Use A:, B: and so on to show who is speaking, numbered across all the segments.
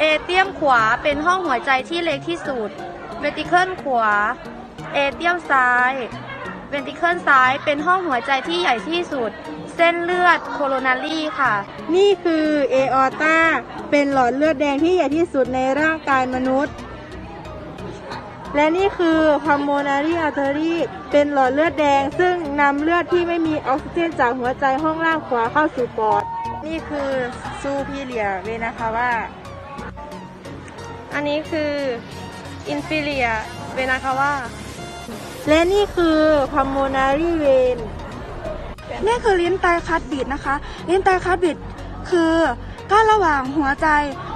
A: และนี่คือเอเตียมขวาเป็นห้องหัวใจที่เล็กที่สุด เวนติเคิลขวา เอเตียมซ้าย เวนติเคิลซ้ายเป็นห้องหัวใจที่ใหญ่ที่สุด เส้นเลือดโคโรนารีค่ะ
B: นี่คือเอออตาเป็นหลอดเลือดแดงที่ใหญ่ที่สุดในร่างกายมนุษย์ และนี่คือ pulmonary artery เป็นหลอดเลือดแดง ซึ่งนำเลือดที่ไม่มีออกซิเจนจากหัวใจห้องล่างขวาเข้าสู่ปอด นี่คือ superior vena cava
A: อันนี้คือ inferior vena cava
B: และนี่คือ pulmonary vein
A: นี่คือลิ้นไตคัดบิดนะคะ ลิ้นไตคัดบิดคือก้านระหว่างหัวใจ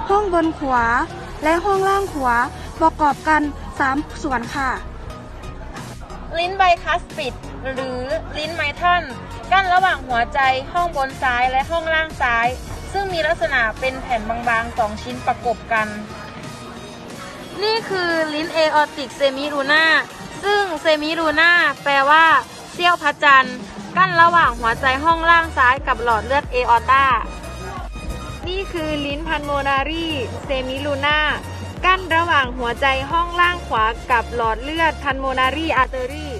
A: ห้องบนขวา และห้องล่างขวาประกอบกัน 3 ส่วนค่ะ
C: ลิ้นไบคัสปิด หรือลิ้นไมทอนกั้นระหว่างหัวใจห้องบนซ้ายและห้องล่างซ้าย ซึ่งมีลักษณะเป็นแผ่นบางๆสองชิ้นประกบกัน นี่คือลิ้นเอออติกเซมิรูนาซึ่งเซมิรูนาแปลว่าเสี้ยวพระจันทร์กั้นระหว่างหัวใจห้องล่างซ้ายกับหลอดเลือดเอออตานี่คือลิ้นพันโมนารีเซมิลูนากั้นระหว่างหัวใจห้องล่างขวากับหลอดเลือดพันโมนารีอาร์เตอรี่